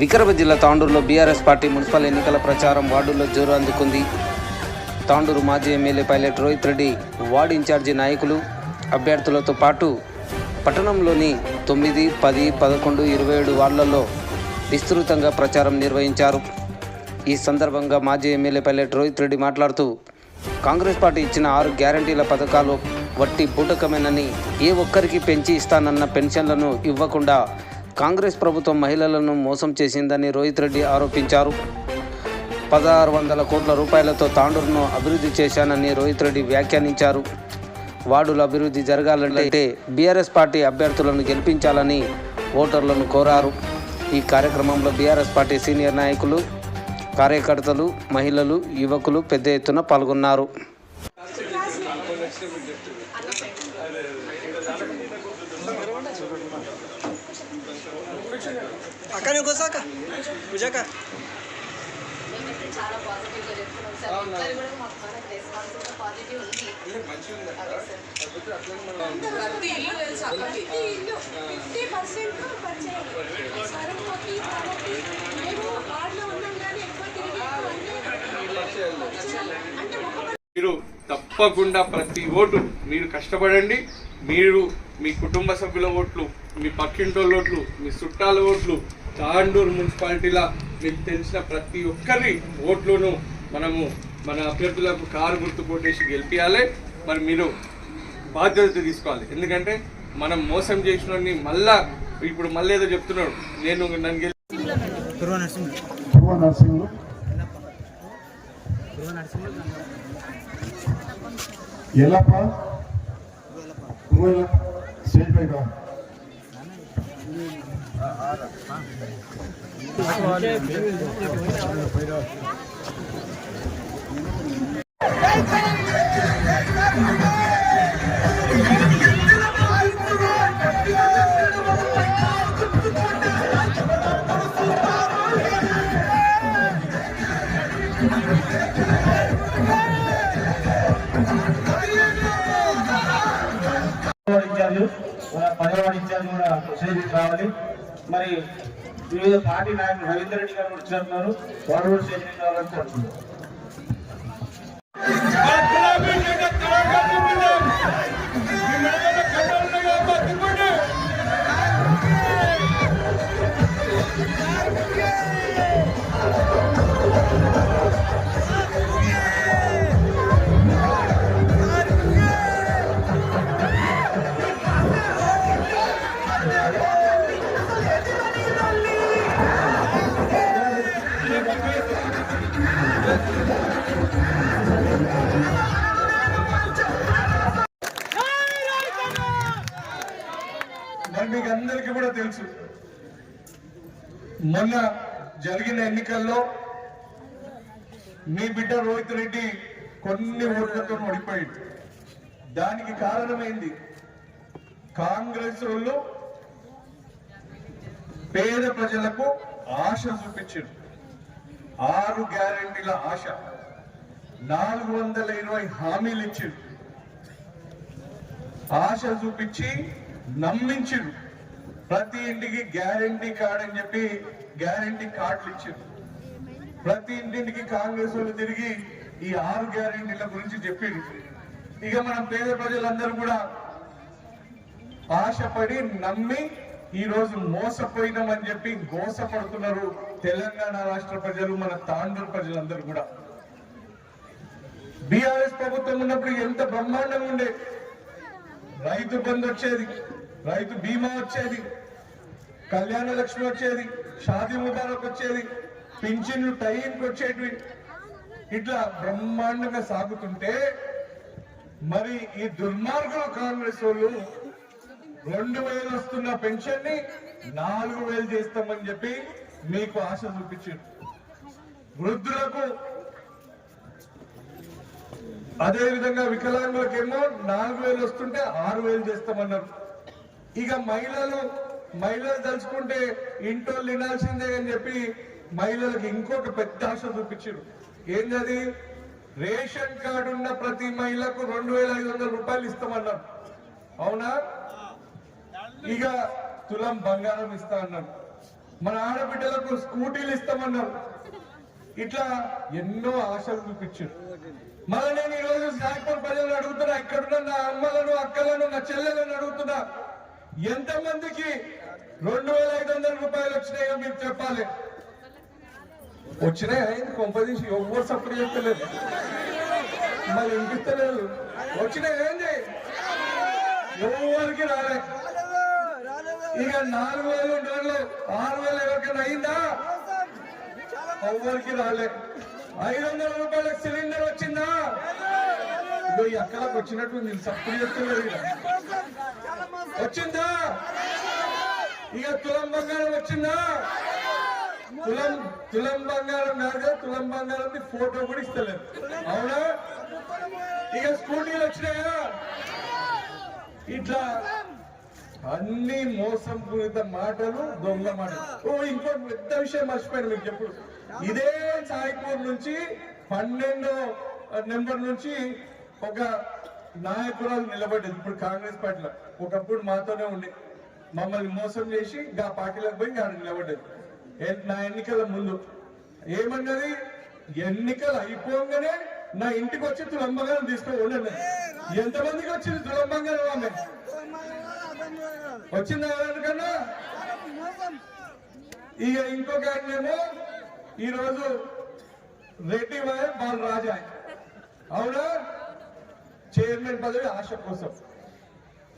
వికారాబాద్ జిల్లా తాండూరులో BRS party municipal ఎన్నికల ప్రచారం వార్డుల్లో జోరు అందుకుంది. తాండూరు మాజీ MLA Pilot Rohit Reddy ward incharge నాయకులు అభ్యర్థులతో పాటు పట్టణంలోని తొమ్మిది పది పదకొండు ఇరవై ఏడు వార్డులలో విస్తృతంగా ప్రచారం నిర్వహించారు. ఈ సందర్భంగా మాజీ ఎమ్మెల్యే పైలట్ రోహిత్ రెడ్డి మాట్లాడుతూ కాంగ్రెస్ పార్టీ ఇచ్చిన ఆరు గ్యారంటీల పథకాలు వట్టి బూటకమేనని ఏ ఒక్కరికి పెంచి ఇస్తానన్న పెన్షన్లను ఇవ్వకుండా కాంగ్రెస్ ప్రభుత్వం మహిళలను మోసం చేసిందని రోహిత్ రెడ్డి ఆరోపించారు. పదహారు వందల కోట్ల రూపాయలతో తాండూరును అభివృద్ధి చేశానని రోహిత్ రెడ్డి వ్యాఖ్యానించారు. వార్డుల అభివృద్ధి జరగాలంటే బీఆర్ఎస్ పార్టీ అభ్యర్థులను గెలిపించాలని ఓటర్లను కోరారు. ఈ కార్యక్రమంలో బీఆర్ఎస్ పార్టీ సీనియర్ నాయకులు కార్యకర్తలు మహిళలు యువకులు పెద్ద ఎత్తున పాల్గొన్నారు అక్క నువ్వు కూర్చోక పూజాక మేమైతే చాలా పాజిటివ్గా చెప్తున్నాం సార్ అందరు కూడా మాకు మనకు రెస్పాన్స్ కూడా పాజిటివ్ ఉంది అదే సార్ ప్రతి ఇల్లు తెలుసా ప్రతి ఇల్లు ఫిఫ్టీ పర్సెంట్ పర్చేయాలి సరస్వతి కాబట్టి మేము వార్డులో ఉన్నాం కానీ ఎక్కువ తిరిగి అంటే మీరు తప్పకుండా ప్రతి ఓటు మీరు కష్టపడండి. మీరు మీ కుటుంబ సభ్యుల ఓట్లు మీ పక్కింటోళ్ళ ఓట్లు మీ చుట్టాల ఓట్లు తాండూరు మున్సిపాలిటీలో మీకు తెలిసిన ప్రతి ఒక్కరి ఓట్లను మనము మన అభ్యర్థులకు కారు గుర్తు కొట్టేసి గెలిపించాలి మరి మీరు బాధ్యత తీసుకోవాలి. ఎందుకంటే మనం మోసం చేసిన మళ్ళా ఇప్పుడు మళ్ళీ ఏదో చెప్తున్నాడు. నేను నన్ను గెలి ధ్రువ నరసింహ ధ్రువ నరసింహులు ఎల్లప్ప. ధ్రువ స్టేజ్ పై రా. ఇన్ఛార్జ్ మన పదవాడ ఇన్ఛార్జ్ కూడా స్టేజ్కి రావాలి మరి వివిధ పార్టీ నాయకులు రవీందర్ రెడ్డి గారు కూడా చేరుతున్నారు వారు కూడా స్టేజ్కి రావాలని ఎన్నికల్లో మీ బిడ్డ రోహిత్ రెడ్డి కొన్ని ఓట్లతో ఓడిపోయింది దానికి కారణమైంది కాంగ్రెస్ వాళ్ళు పేద ప్రజలకు ఆశ చూపించారు ఆరు గ్యారంటీల ఆశ నాలుగు వందల ఇరవై హామీలు ఇచ్చారు ఆశ చూపించి నమ్మించారు ప్రతి ఇంటికి గ్యారంటీ కార్డ్ అని చెప్పి గ్యారంటీ కార్డులు ఇచ్చారు. ప్రతి ఇంటింటికి కాంగ్రెస్ వాళ్ళు తిరిగి ఈ ఆరు గ్యారంటీల గురించి చెప్పింది ఇక మన పేద ప్రజలందరూ కూడా ఆశపడి నమ్మి ఈ రోజు మోసపోయినామని చెప్పి మోసపడుతున్నారు తెలంగాణ రాష్ట్ర ప్రజలు మన తాండూరు ప్రజలందరూ కూడా. బీఆర్ఎస్ ప్రభుత్వం ఉన్నప్పుడు ఎంత బ్రహ్మాండంగా ఉండే. రైతు బంధు వచ్చేది. రైతు బీమా వచ్చేది కళ్యాణ లక్ష్మి వచ్చేది షాదీ ముబారక్ వచ్చేది పింఛన్లు టైంకి వచ్చేటివి. ఇట్లా బ్రహ్మాండంగా సాగుతుంటే మరి ఈ దుర్మార్గుల కాంగ్రెస్ వాళ్ళు రెండు వేలు వస్తున్న పెన్షన్ని నాలుగు వేలు చేస్తామని చెప్పి మీకు ఆశ చూపించారు. వృద్ధులకు అదేవిధంగా వికలాంగులకేమో నాలుగు వేలు వస్తుంటే ఆరు వేలు చేస్తామన్నారు. ఇక మహిళలు మహిళలు తలుచుకుంటే ఇంటోళ్ళు వినాల్సిందే అని చెప్పి మహిళలకు ఇంకొక పెద్ద ఆశ చూపించారు ఏంటది రేషన్ కార్డు ఉన్న ప్రతి మహిళకు రెండు వేల ఐదు వందల రూపాయలు ఇస్తామన్నారు. అవునా? ఇక తులం బంగారం ఇస్తా అన్నారు. మన ఆడబిడ్డలకు స్కూటీలు ఇస్తామన్నారు. ఇట్లా ఎన్నో ఆశలు చూపించారు మళ్ళీ నేను ఈరోజు రోజు ప్రజలను అడుగుతున్నా ఇక్కడున్న నా అమ్మలను అక్కలను నా చెల్లెలను అడుగుతున్నా. ఎంతమందికి రెండు వేల ఐదు వందల రూపాయలు వచ్చినాయో మీరు చెప్పాలి. వచ్చినాయి? అయింది కొంపదీసి? ఎవ్వరు సపోర్ట్ చెప్తలేదు మరి వినిపిస్తలేదు. వచ్చినాయి ఏంది? ఎవరికి రాలే. ఇక నాలుగు వేలు డోర్లు ఆరు వేలు ఎవరికైనా అయిందా? ఎవరికి రాలే. ఐదు వందల రూపాయల సిలిండర్ వచ్చిందా? ఇగో ఈ వచ్చినట్టు నేను సప్పుడు చెప్తలేదు వచ్చిందా? ఇక తులం బంగారం వచ్చిందా? తులం తులం బంగారం కాదు కదా, తులం బంగారం ఫోటో కూడా ఇస్తలేదు. అవునా? ఇక స్కూటీలు వచ్చినాయా? ఇట్లా అన్ని మోసం పూరిత మాటలు దొంగ మాటలు. ఓ ఇంకో పెద్ద విషయం మర్చిపోయాను మీకు ఎప్పుడు. ఇదే సాయిపూర్ నుంచి పన్నెండో నెంబర్ నుంచి ఒక నాయకురాలు నిలబడ్డది ఇప్పుడు కాంగ్రెస్ పార్టీలో. ఒకప్పుడు మాతోనే ఉండి మమ్మల్ని మోసం చేసి ఇంకా పార్టీలకు పోయి ఇంకా నిలబడ్డది నా ఎన్నికల ముందు. ఏమన్నది? ఎన్నికలు అయిపోగానే నా ఇంటికి వచ్చి తులంబంగారం తీసుకోండి ఎంతమందికి వచ్చింది తులంబంగారం ఆమె వచ్చిందా ఎవరికన్నా ఇక ఇంకొక ఆయనేమో ఈ రోజు రెడ్డి వాయ్ బాల్ రాజా. అవునా? చైర్మన్ పదవి ఆశ కోసం.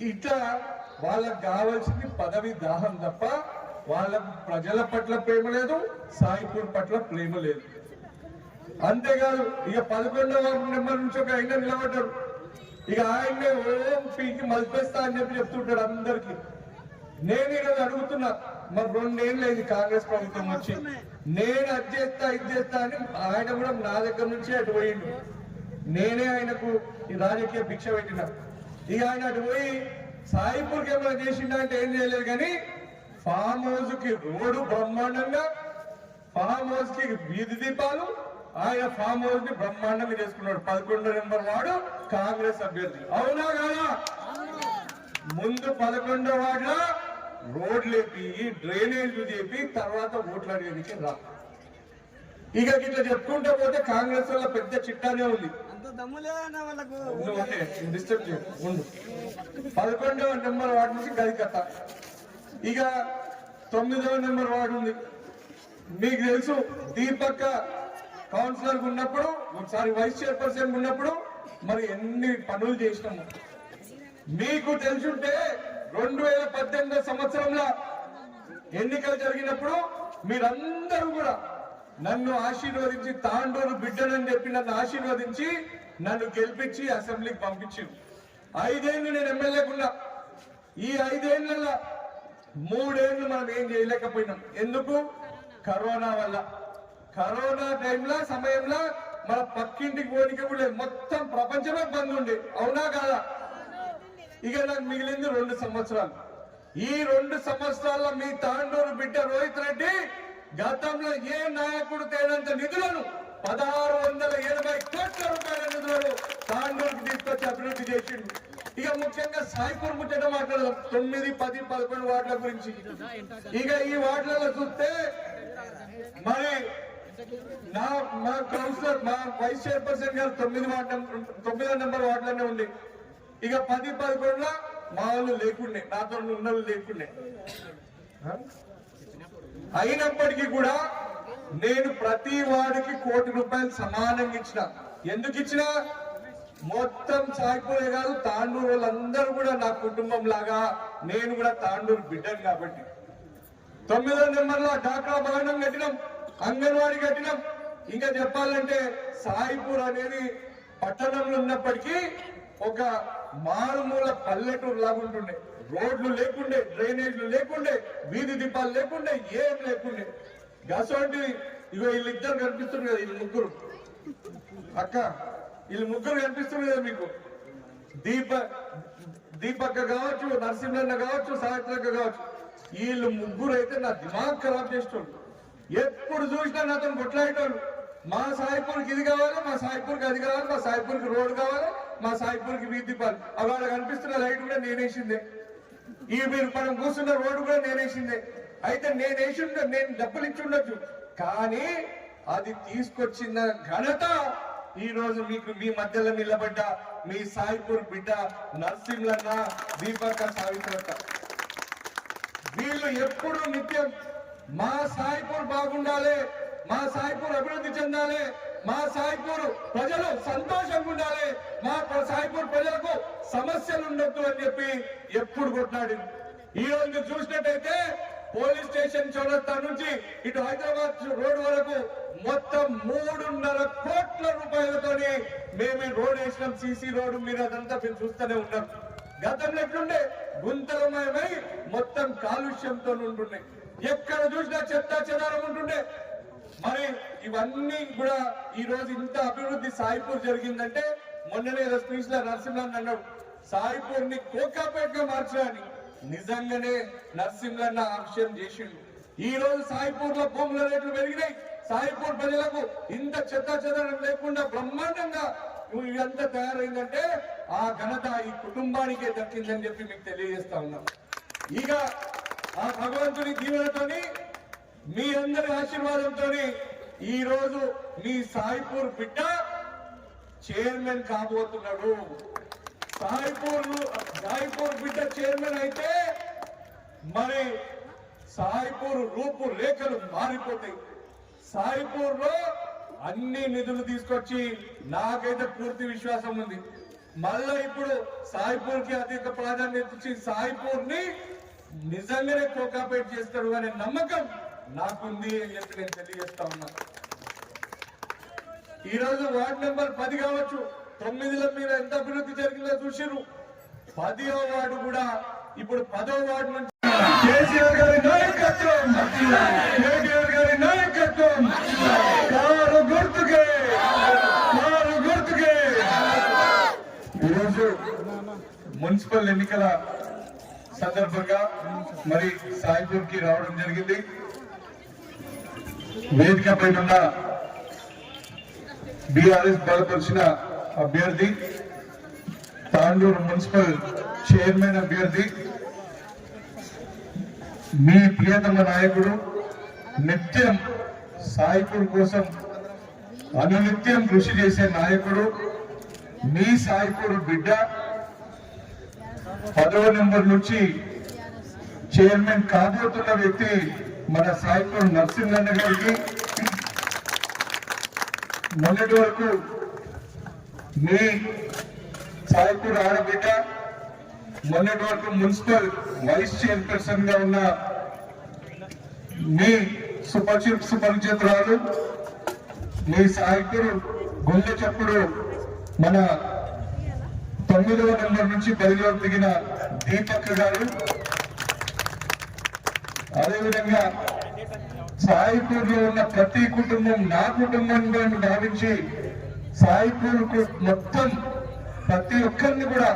ఇట్లా వాళ్ళకు కావాల్సింది పదవి దాహం తప్ప వాళ్ళకు ప్రజల పట్ల ప్రేమ లేదు సాయిపూర్ పట్ల ప్రేమ లేదు. అంతేకాదు ఇక పదకొండవ నెంబర్ నుంచి ఒక ఆయన నిలబడ్డాడు. ఇక ఆయన్నే ఓం పీకి మలిపేస్తా అని చెప్పి చెప్తుంటాడు అందరికి. నేను ఈరోజు అడుగుతున్నా మరి రెండేళ్ళు లేదు కాంగ్రెస్ ప్రభుత్వం వచ్చి. నేను అది చేస్తా ఇది చేస్తా అని ఆయన కూడా నా దగ్గర నుంచి అటు పోయిండు. నేనే ఆయనకు ఈ రాజకీయ భిక్ష పెట్టిన. ఇక ఆయన అటు పోయి సాయిపూర్కి ఏమైనా చేసిండంటే ఏం చేయలేదు కానీ ఫామ్ హౌస్కి రోడ్డు బ్రహ్మాండంగా ఫామ్ హౌస్కి వీధి దీపాలు ఆయన ఫామ్ హౌస్ని బ్రహ్మాండంగా చేసుకున్నాడు. పదకొండు నెంబర్ వాడు కాంగ్రెస్ అభ్యర్థి. అవునా కాదా? ముందు పదకొండో వార్డులో రోడ్లు లేపి డ్రైనేజ్లు చేపి తర్వాత ఓట్లు అడిగేందుకు రా. ఇక ఇట్లా చెప్పుకుంటే పోతే కాంగ్రెస్ వల్ల పెద్ద చిట్టానే ఉంది. అంత వాళ్ళకు. డిస్టర్బ్ చేయ పదకొండవ నెంబర్ వార్డు నుంచి గది కథ ఇక తొమ్మిదవ నెంబర్ వార్డు ఉంది. మీకు తెలుసు దీపక్క కౌన్సిలర్ ఉన్నప్పుడు ఒకసారి వైస్ చైర్పర్సన్ ఉన్నప్పుడు మరి ఎన్ని పనులు చేసినాము. మీకు తెలుసుంటే రెండు వేల పద్దెనిమిదో సంవత్సరంలో ఎన్నికలు జరిగినప్పుడు మీరందరూ కూడా నన్ను ఆశీర్వదించి తాండూరు బిడ్డనని చెప్పి నన్ను ఆశీర్వదించి నన్ను గెలిపించి అసెంబ్లీకి పంపించింది ఐదేళ్ళు నేను ఎమ్మెల్యేకున్నా ఈ ఐదేళ్ళలో మూడేళ్ళు మనం ఏం చేయలేకపోయినాం. ఎందుకు? కరోనా వల్ల. కరోనా టైంలో సమయంలో మన పక్కింటికి పోనీకి కూడా మొత్తం ప్రపంచమే బంద్ ఉండే. అవునా కాదా? ఇక నాకు మిగిలింది రెండు సంవత్సరాలు. ఈ రెండు సంవత్సరాల్లో మీ తాండూరు బిడ్డ రోహిత్ రెడ్డి గతంలో ఏ నాయకుడు తేనంత నిధులను పదహారు వందల ఎనభై కోట్ల రూపాయల నిధులను తాండూరుకు తీసుకొచ్చి అభివృద్ధి చేసిండు. ఇక ముఖ్యంగా సాయిపూర్ ముచ్చట మాట్లాడదాం. తొమ్మిది పది పదకొండు వార్డుల గురించి. ఇక ఈ వార్డులలో చూస్తే మరి నా మా కౌన్సిలర్ మా వైస్ చైర్పర్సన్ గారు తొమ్మిది వార్డు తొమ్మిదో నెంబర్ వార్డులోనే ఉంది ఇక పది పదకొండులో మా వాళ్ళు లేకుండే. నాతో ఉన్న వాళ్ళు లేకుండే. అయినప్పటికీ కూడా నేను ప్రతి వాడికి కోటి రూపాయలు సమానంగా ఇచ్చిన. ఎందుకు ఇచ్చిన? మొత్తం సాయిపూరే కాదు తాండూరు వాళ్ళందరూ కూడా నా కుటుంబం లాగా నేను కూడా తాండూరు బిడ్డను కాబట్టి. తొమ్మిదో నెంబర్లో డాక్రా భవనం కట్టినాం అంగన్వాడీ కట్టినాం. ఇంకా చెప్పాలంటే సాయిపూర్ అనేది పట్టణంలో ఉన్నప్పటికీ ఒక మారుమూల పల్లెటూరు లాగా ఉంటుండే. రోడ్లు లేకుండే డ్రైనేజ్లు లేకుండే వీధి దీపాలు లేకుండే ఏం లేకుండే. గసోంటి ఇగో వీళ్ళిద్దరు కనిపిస్తుంది కదా వీళ్ళు ముగ్గురు. అక్క వీళ్ళు ముగ్గురు కనిపిస్తుంది కదా మీకు? దీప దీపక్క కావచ్చు నరసింహన్న కావచ్చు సావిత్రక్క కావచ్చు. వీళ్ళు ముగ్గురు అయితే నా దిమాగ్ ఖరాబ్ చేసేటోళ్ళు. ఎప్పుడు చూసినా నాతో కొట్లాడేటోళ్ళు. మా సాయిపూర్కి ఇది కావాలి మా సాయిపూర్కి అది కావాలి మా సాయిపూర్కి రోడ్ కావాలి మా సాయిపూర్కి వీధి దీపాలు. అవి వాళ్ళకి కనిపిస్తున్న లైట్ కూడా నేనేసిందే. ఈ మీరు మనం కూర్చున్న రోడ్డు కూడా నేనేసిందే. అయితే నేను వేసి నేను డబ్బులు ఇచ్చి ఉండొచ్చు కానీ అది తీసుకొచ్చిన ఘనత ఈ రోజు మీకు మీ మధ్యలో నిలబడ్డ మీ సాయిపూర్ బిడ్డ నర్సింహన్న దీపక సావిత్రత వీళ్ళు ఎప్పుడు నిత్యం మా సాయిపూర్ బాగుండాలి మా సాయిపూర్ అభివృద్ధి చెందాలి మా సాయిపూర్ ప్రజలు సంతోషంగా ఉండాలి. మా సాయిపూర్ ప్రజలకు సమస్యలు ఉండొద్దు అని చెప్పి ఎప్పుడు కొట్లాడి. ఈ రోజు మీరు చూసినట్టయితే పోలీస్ స్టేషన్ చౌరస్తా నుంచి ఇటు హైదరాబాద్ రోడ్ వరకు మొత్తం మూడున్నర కోట్ల రూపాయలతోని మేము రోడ్ వేసినాం. సీసీ రోడ్డు మీరు అదంతా మీరు చూస్తూనే ఉన్నాం. గతంలో ఎట్లుండే? గుంతలమయమై మొత్తం కాలుష్యంతో ఉంటుండే. ఎక్కడ చూసినా చెత్త చెదారం ఉంటుండే. మరి ఇవన్నీ కూడా ఈ రోజు ఇంత అభివృద్ధి సాయిపూర్ జరిగిందంటే మొన్ననే ఏదో స్పీచ్లో నరసింహన్ అన్నాడు సాయిపూర్ని కోకాపేటగా మార్చడానికి నిజంగానే నరసింహన్న ఆవిష్యం చేసిండు. ఈ రోజు సాయిపూర్లో భూముల రేట్లు పెరిగినాయి. సాయిపూర్ ప్రజలకు ఇంత చెత్త చెదరం లేకుండా బ్రహ్మాండంగా ఇదంతా తయారైందంటే ఆ ఘనత ఈ కుటుంబానికే దక్కిందని చెప్పి మీకు తెలియజేస్తా ఉన్నాం. ఇక ఆ భగవంతుని దీవెనతోని మీ అందరి ఆశీర్వాదంతో ఈ రోజు మీ సాయిపూర్ బిడ్డ చైర్మన్ కాబోతున్నాడు. సాయిపూర్ సాయిపూర్ బిడ్డ చైర్మన్ అయితే మరి సాయిపూర్ రూపు రేఖలు మారిపోతాయి. సాయిపూర్లో అన్ని నిధులు తీసుకొచ్చి నాకైతే పూర్తి విశ్వాసం ఉంది. మళ్ళా ఇప్పుడు సాయిపూర్కి అధిక ప్రాధాన్యత ఇచ్చి సాయిపూర్ని నిజంగానే కోకాపేట్ చేస్తాడు అనే నమ్మకం నాకుంది అని చెప్పి నేను తెలియజేస్తా ఉన్నా. ఈరోజు వార్డ్ నెంబర్ పది కావచ్చు. తొమ్మిదిలో మీరు ఎంత అభివృద్ధి జరిగిందో చూసిరు పదివ వార్డు కూడా ఇప్పుడు పదో వార్డు నుంచి కేసీఆర్ గారి నాయకత్వం. కేటీఆర్ గారి నాయకత్వం. కారు గుర్తుకే. కారు గుర్తుకే. ఈరోజు మున్సిపల్ ఎన్నికల సందర్భంగా మరి సాయిపూర్కి రావడం జరిగింది. వేదిక పైన ఉన్న బీఆర్ఎస్ బలపరిచిన అభ్యర్థి తాండూరు మున్సిపల్ చైర్మన్ అభ్యర్థి మీ ప్రియతమ నాయకుడు నిత్యం సాయిపూర్ కోసం అనునిత్యం కృషి చేసే నాయకుడు మీ సాయకుడు బిడ్డ పదవ నెంబర్ నుంచి చైర్మన్ కాబోతున్న వ్యక్తి మన సాయిపూర్ నరసింహన్న గారికి మొన్నటి వరకు మీ సాయిపూర్ ఆడబిడ్డ మొన్నటి వరకు మున్సిపల్ వైస్ చైర్పర్సన్గా ఉన్న మీ సుపరిచిత సుపరిచితురాలు మీ సాయకుడు గుండె చప్పుడు మన తొమ్మిదవ నెంబర్ నుంచి పదిలో దిగిన దీపక్ గారు. అదేవిధంగా సాయిపూర్లో ఉన్న ప్రతి కుటుంబం నా కుటుంబంగా భావించి సాయిపూర్కు మొత్తం ప్రతి ఒక్కరిని కూడా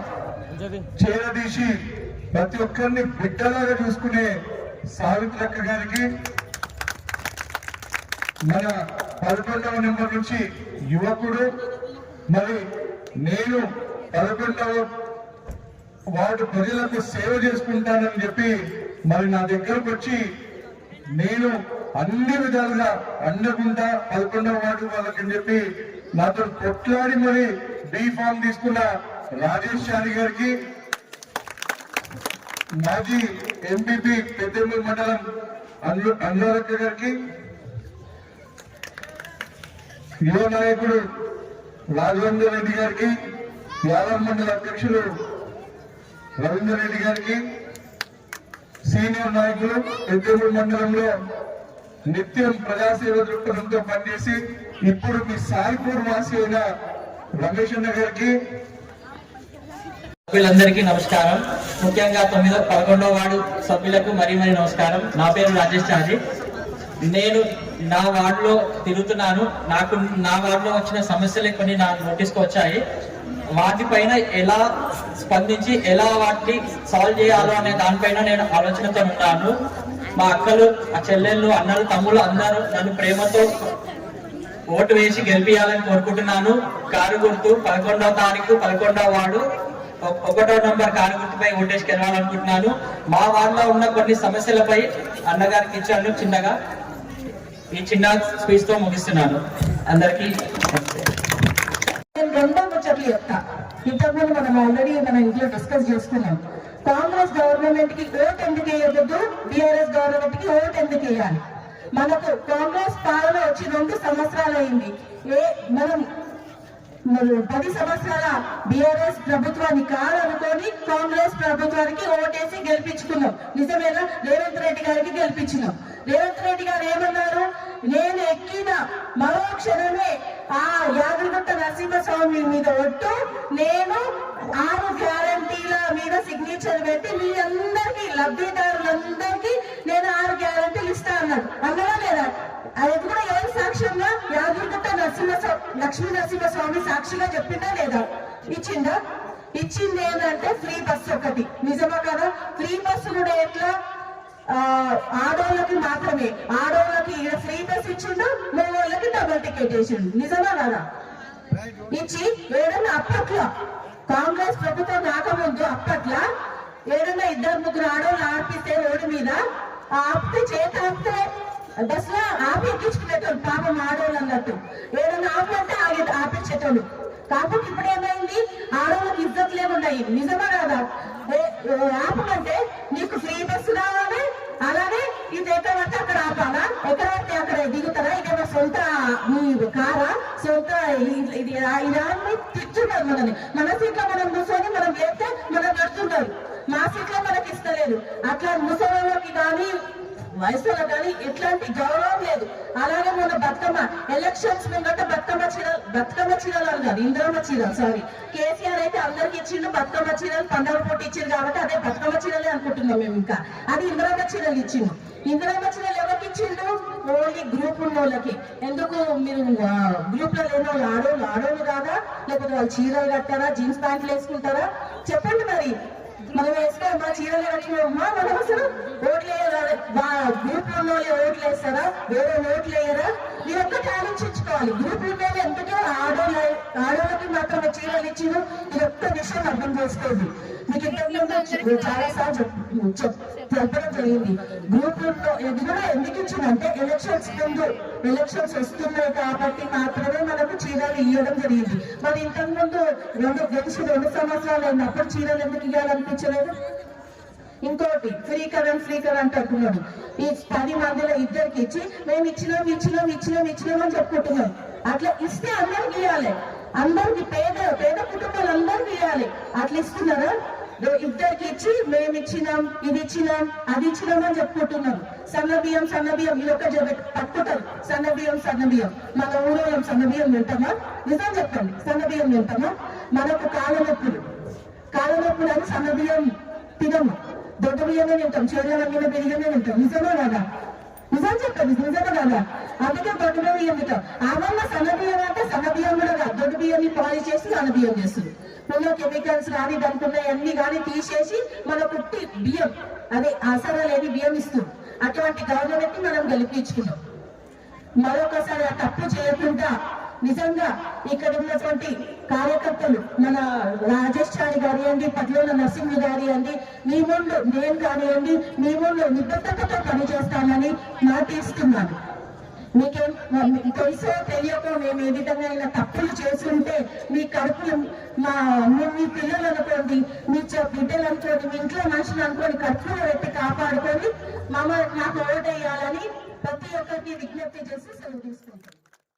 చేరదీసి ప్రతి ఒక్కరిని బిడ్డలాగా చూసుకునే సావిత్రక్క గారికి మన పదకొండవ నెంబర్ నుంచి యువకుడు మరి నేను పదకొండవ వార్డు ప్రజలకు సేవ చేసుకుంటానని చెప్పి మరి నా దగ్గరకు వచ్చి నేను అన్ని విధాలుగా అందకుండా పదకొండవ వార్డు వాళ్ళకని చెప్పి నాతో కొట్లాడి మరి బీ ఫామ్ తీసుకున్న రాజేష్ చారి గారికి మాజీ ఎంపీపీ పెద్దమూరు మండలం అన్ను అన్వరక్క గారికి యువ నాయకుడు రాఘవేంద్ర రెడ్డి గారికి యాదవ్ మండల అధ్యక్షులు రవీందర్ రెడ్డి గారికి సీనియర్ నాయకులు పెద్దమూరు మండలంలో నిత్యం ప్రజాసేవ దృక్పథంతో పనిచేసి ఇప్పుడు మీ సాయిపూర్ వాసి అయిన రమేష్ అన్న గారికి సభ్యులందరికీ నమస్కారం. ముఖ్యంగా తొమ్మిదో పదకొండవ వార్డు సభ్యులకు మరీ మరీ నమస్కారం. నా పేరు రాజేష్ చాజీ నేను నా వార్డులో తిరుగుతున్నాను. నాకు నా వార్డులో వచ్చిన సమస్యలు కొన్ని నా నోటీస్కి వచ్చాయి. వాటిపైన ఎలా స్పందించి ఎలా వాటిని సాల్వ్ చేయాలో అనే దానిపైన నేను ఆలోచనతో ఉన్నాను. మా అక్కలు ఆ చెల్లెళ్ళు అన్నలు తమ్ముళ్ళు అందరూ నన్ను ప్రేమతో ఓటు వేసి గెలిపియాలని కోరుకుంటున్నాను. కారు గుర్తు పదకొండవ తారీఖు పదకొండవ వార్డు ఒకటో నంబర్ కారు గుర్తుపై ఓటేసి గెలవాలనుకుంటున్నాను. మా వార్డులో ఉన్న కొన్ని సమస్యలపై అన్నగారికి ఇచ్చాను చిన్నగా. ఈ చిన్న స్పీచ్తో ముగిస్తున్నాను. అందరికీ నేను రెండో ముచ్చట్లు చెప్తా. ఇంతకుముందు మనం ఆల్రెడీ మన ఇంట్లో డిస్కస్ చేసుకున్నాం. కాంగ్రెస్ గవర్నమెంట్కి ఓట్ ఎందుకు వేయకూడదు బీఆర్ఎస్ గవర్నమెంట్కి ఓట్ ఎందుకు వేయాలి? మనకు కాంగ్రెస్ పాలన వచ్చి రెండు సంవత్సరాలు అయింది. ఏ మనం పది సంవత్సరాల బీఆర్ఎస్ ప్రభుత్వాన్ని కాదనుకొని కాంగ్రెస్ ప్రభుత్వానికి ఓటేసి గెలిపించుకున్నాం. నిజమేనా? రేవంత్ రెడ్డి గారికి గెలిపించినాం. రేవంత్ రెడ్డి గారు ఏమన్నారు? నేను ఎక్కిన మరో క్షణమే ఆ యాదగిరిగుట్ట నరసింహస్వామి మీద ఒట్టు నేను ఆరు గ్యారంటీల మీద సిగ్నేచర్ పెట్టి మీ అందరికీ లబ్ధిదారులందరికీ నేను ఆరు గ్యారంటీలు ఇస్తా అన్నాడు. అన్నదా లేదా? అది కూడా ఎవరి సాక్ష్యంగా? యాదగిరిగుట్ట నరసింహ లక్ష్మీ నరసింహస్వామి సాక్షిగా చెప్పిందా లేదా? ఇచ్చిందా? ఇచ్చింది ఏంటంటే ఫ్రీ బస్సు ఒకటి. నిజమా కదా? ఫ్రీ బస్సు కూడా ఎట్లా? ఆడోళ్ళకి మాత్రమే. ఆడోళ్ళకి ఈడ ఫ్రీ బస్ ఇచ్చిండు మగవాళ్ళకి డబుల్ టికెట్ వేసిండు నిజమా కదా? ఇచ్చి ఏడన్నా అప్పట్లో కాంగ్రెస్ ప్రభుత్వం రాకముందు అప్పట్లో ఏడన్నా ఇద్దరు ముగ్గురు ఆడవాళ్ళు ఆడిపిస్తే రోడ్డు మీద ఆపితే చేత ఆపితే బస్లో ఆపి ఎక్కించుకునేటోళ్ళు పాపం ఆడవాళ్ళు అన్నట్టు. ఏడన్నా ఆపంటే ఆగి ఆపించేటోళ్ళు. కాకపోతే ఇప్పుడు ఏమైంది? ఆడవాళ్ళకి ఇజ్జత్ లేకుండా నిజమా కదా? ఆపమంటే నీకు ఫ్రీ బస్సు కావాలి అలాగే ఇది ఎక్కడ పడితే అక్కడ ఆపాలా? ఎక్కడ పడితే అక్కడ దిగుతారా? ఇదేమో సొంత మీ కారా? సొంత ఇది- ఇదాన్ని తెచ్చుంటారు మనని మన సీట్లో మనం కూర్చొని మనం చేస్తే మనం నడుచుంటారు. మా సీట్లో మనకి ఇస్తలేదు. అట్లా ముసలికి కానీ వయసులో కానీ ఎట్లాంటి గౌరవం లేదు. అలాగే మన బతుకమ్మ ఎలక్షన్స్ ముంగట బతుకమ్మ చీరలు బతుకమ్మ చీరలు అని కాదు ఇంద్రమ్మ చీరలు సారీ కేసీఆర్ అయితే అందరికి ఇచ్చిండు బతుకమ్మ చీరలు పండుగ పోటీ ఇచ్చిండు కాబట్టి అదే బతుకమ్మ చీరలే అనుకుంటున్నాం మేము ఇంకా. అది ఇంద్రమ్మ చీరలు ఇచ్చిండు. ఇంద్రమ్మ చీరలు ఎవరికి ఇచ్చిండు? ఓన్లీ గ్రూప్ ఉన్న వాళ్ళకి ఎందుకు మీరు గ్రూప్లో లేని వాళ్ళు ఆడోళ్ళు ఆడోళ్ళు కాదా? లేకపోతే వాళ్ళు చీరలు కట్టారా జీన్స్ ప్యాంట్లు వేసుకుంటారా? చెప్పండి మరి. మనం వేస్తే మా చీరలు కట్టినమ్మా మనం అసలు ఓట్లు వేయాలి గ్రూప్ ఉన్న ఓట్లు వేస్తారా వేరే ఓట్లు వేయరా మీరు ఒక్కటి ఆలోచించుకోవాలి గ్రూప్ ఉన్న వాళ్ళు ఎందుకే ఆడోళ్ళ ఆడోళ్ళకి మాత్రమే చీరలు ఇచ్చిండు ఇది ఒక్క విషయం అర్థం చేసుకోండి. మీకు ఇంతకుముందు చాలా సార్లు చెప్పడం జరిగింది. గ్రూప్లో ఎందుకు ఇచ్చిందంటే ఎలక్షన్స్ ముందు ఎలక్షన్స్ వస్తున్నాయి కాబట్టి మాత్రమే మనకు చీరలు ఇవ్వడం జరిగింది. మరి ఇంతకు ముందు రెండు గెలిచి రెండు సంవత్సరాలు అయినప్పుడు చీరలు ఎందుకు ఇవ్వాలనిపించలేదు ఇంకోటి ఫ్రీ కరెంట్ ఫ్రీ కరెంట్ అంటున్నాడు. ఈ పది మందిలో ఇద్దరికి ఇచ్చి మేము ఇచ్చినాం ఇచ్చినాం ఇచ్చినాం ఇచ్చినాం అని చెప్పుకుంటున్నాం. అట్లా ఇస్తే అందరికి ఇవ్వాలి అందరికి పేద పేద కుటుంబాలు అందరికి ఇవ్వాలి అట్లా ఇస్తున్నారా? ఇద్దరికి ఇచ్చి మేము ఇచ్చినాం ఇది ఇచ్చినాం అది ఇచ్చినాం అని చెప్పుకుంటున్నారు. సన్న బియ్యం సన్న బియ్యం ఇది ఒక పట్టుకుంటారు సన్న బియ్యం సన్న బియ్యం మన ఊళ్ళో సన్న బియ్యం తింటామా? నిజం చెప్పండి. సన్న బియ్యం తింటామా? మనకు కాళ్ళ నొప్పులు కాళ్ళ నొప్పులు అని సన్న బియ్యం తినము. దొడ్డ బియ్యమే తింటాం. చీరల మీద బియ్యమే తింటాం. నిజమే కదా? నిజం చెప్పండి. నిజమే కదా? అందుకే దొడ్డ బియ్యం తింటాం. వల్ల సన్న బియ్యం అంటే సన్న బియ్యం కూడా కాదు. దొడ్డ బియ్యాన్ని పాలి చేసి సన్న బియ్యం చేస్తుంది. ఉన్న కెమికల్స్ కానీ దానికి ఉన్న అన్ని కానీ తీసేసి మన పుట్టి బియ్యం అదే ఆసరా లేని బియ్యం ఇస్తుంది అటువంటి గవర్నమెంట్ మనం గెలిపించుకున్నాం. మరొకసారి ఆ తప్పు చేయకుండా నిజంగా ఇక్కడ ఉన్నటువంటి కార్యకర్తలు మన రాజేష్ చారి కానివ్వండి పట్లోల నరసింహ కానివ్వండి మీ ముందు నేను కానివ్వండి మీ ముందు నిబద్ధతతో పనిచేస్తానని నా తీసుకున్నాను మీకు తెలుసో తెలియకో మేము ఏ విధమైన తప్పులు చేస్తుంటే మీ కడుపులు మా మీ మీ పిల్లలు అనుకోండి మీ బిడ్డలు అనుకోండి మీ ఇంట్లో మనుషులు అనుకోండి కడుపులో పెట్టి కాపాడుకొని మమ్మ నాకు ఓటేయాలని ప్రతి ఒక్కరికి విజ్ఞప్తి చేసి సెలవు తీసుకుంటాం